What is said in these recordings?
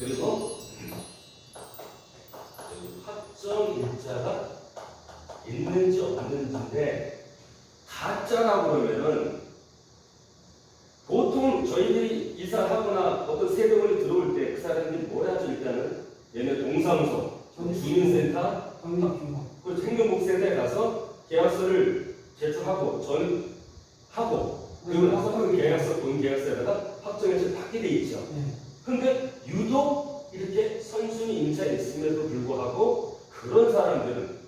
그리고 확정 일자가 있는지 없는지인데 가짜라고 그러면은 보통 저희들이 이사하거나 어떤 세대원이 들어올 때 그 사람들이 뭘 하죠 일단은 얘네 동사무소 주민센터 독립규모. 그 행정복지센터에 가서 계약서를 제출하고 전 하고 그리고 나서 그 계약서 본 계약서에다가 확정해서 받게 돼 있죠. 예. 근데 유독 이렇게 선순위 임차에 있음에도 불구하고 그런 사람들은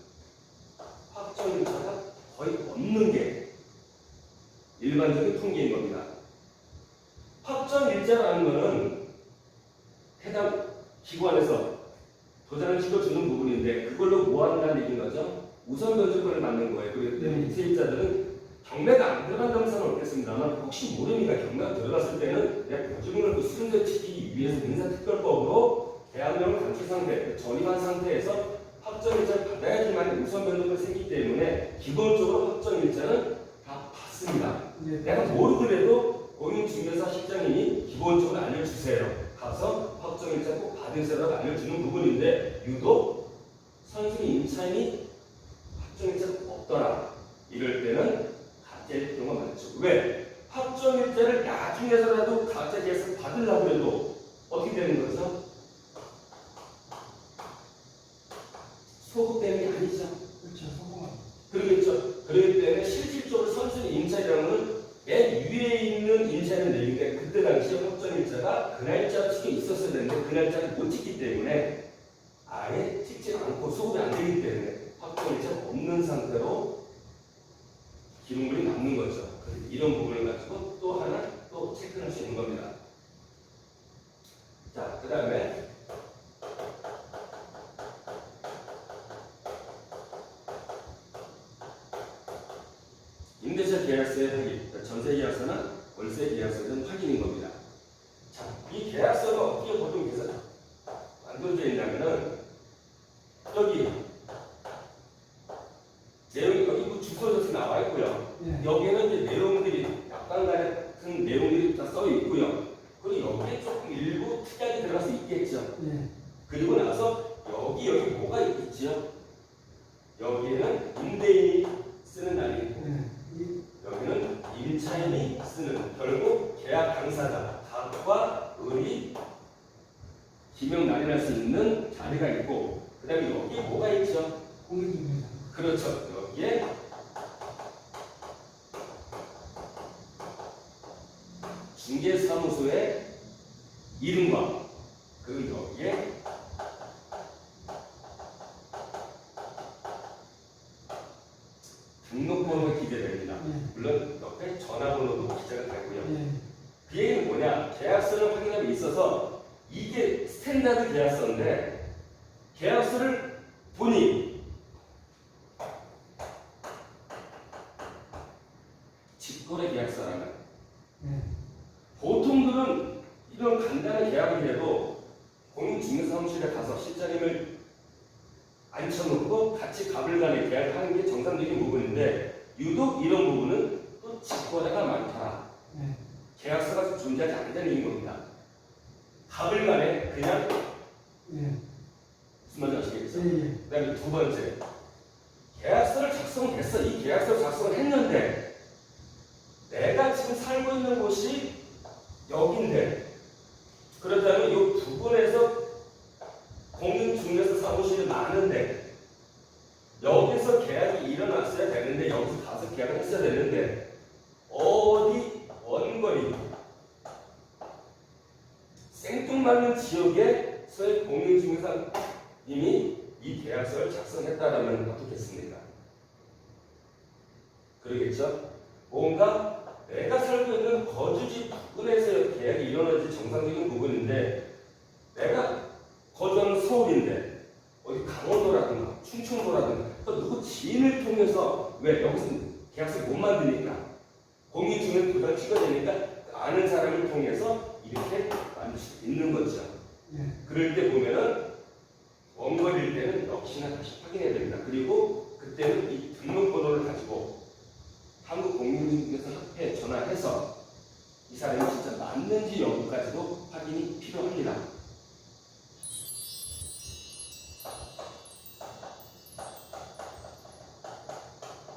확정 임차가 거의 없는 게 일반적인 통계인 겁니다. 확정 일자라는 거는 해당 기관에서 도장을 찍어주는 부분인데 그걸로 뭐 한다는 얘기인 거죠? 우선 면접권을 받는 거예요. 그렇기 때문에 이 세입자들은 경매가 안 들어간다는 상은 없겠습니다만 혹시 모르니까 경매가 들어갔을 때는 내 보증을 그 지키기 위해서 민사특별법으로 계약령을 감출 상태, 그 전입한 상태에서 확정일자를 받아야지만 우선 면접이 생기기 때문에 기본적으로 확정일자는 다 받습니다. 예. 내가 모르더라도 공인중개사 실장님이 기본적으로 알려주세요. 가서 확정일자 꼭 받으세요라고 알려주는 부분인데 유독 선순위 임차인이 확정일자가 없더라. 이럴 때는 가짜일 경우가 많죠. 왜? 확정일자를 나중에서라도 가짜 계약서 받으려고 해도 어떻게 되는 거죠? 소급 때문이 아니죠. 그렇죠. 성공합니다. 그러겠죠. 그렇기 때문에 실질적으로 선순위 임차라는 거는 맨 위에 있는 임차는 내기인데 그때 당시에 확정 일자가 그 날짜 찍혀 있었어야 되는데 그 날짜를 못 찍기 때문에 아예 찍지 않고 소급이 안 되기 때문에 확정 일자가 없는 상태로 기록물이 남는 거죠. 이런 부분을 가지고 또 하나 또 체크할 수 있는 겁니다. 자, 그 다음에 임대차 계약서의 확인, 그러니까 전세 계약서나 월세 계약서에 대한 확인인 겁니다. 자, 이 계약서가 어떻게 보통 계산 만들어져 있냐면은 여기 내용이 여기 뭐 주소 적이 나와 있고요. 예. 여기에는 이제 내용들이 약간 같은 내용들이 다 써 있고요. 그리고 여기에 조금 일부 특약이 들어갈 수 있겠죠. 예. 그리고 나서 여기 여기 뭐가 있겠죠? 여기에는 임대인이 쓰는 날이고 예. 이- 여기는 임차인이 쓰는 결국 계약 당사자 갑과 을이 기명 날인할 수 있는 자리가 있고 그 다음에 여기 뭐가 있죠? 공익입니다. 그렇죠. 여기에 중개사무소의 이름과 그리고 여기에 등록번호가 기재됩니다. 예. 물론 옆에 전화번호도 기재가 되고요. 예. 그 얘기는 뭐냐? 계약서를 확인함에 있어서 이게 스탠다드 계약서인데 계약서를 보니 직거래 계약서라는 예. 이런 간단한 계약을 해도 공인중개사무실에 가서 실장님을 앉혀놓고 같이 갑을 간에 계약을 하는 게 정상적인 부분인데 유독 이런 부분은 또 직거래가 많다. 예. 계약서가 존재하지 않는다는 얘기인 겁니다. 갑을 간에 그냥 예. 무슨 말인지 아시겠죠? 예. 예. 그 다음에 두 번째 계약서를 작성했어. 이 계약서 작성을 했는데 내가 지금 살고 있는 곳이 여긴데 그렇다면 이 부근에서 공인중개사 사무실이 많은데 여기서 계약이 일어났어야 되는데 여기서 가서 계약을 했어야 되는데 어디 원거리 생뚱맞는 지역에서의 공인중개사님이 이 계약서를 작성했다라면 어떻겠습니까? 그러겠죠? 뭔가 내가 살고 있는 거주지 부근에서 계약이 일어나지 정상적인 부분인데 내가 거주하는 서울인데 어디 강원도라든가 충청도라든가 또 누구 지인을 통해서 왜 여기서 계약서 못 만드니까 공인중개사 도장 찍어야 되니까 아는 사람을 통해서 이렇게 만들 수 있는 거죠. 예. 그럴 때 보면은 원거리일 때는 역시나 다시 확인해야 됩니다. 그리고 그때는 이 등록번호를 가지고 한국공인중개사 협회에 전화해서 이 사람이 진짜 맞는지 여부까지도 확인이 필요합니다.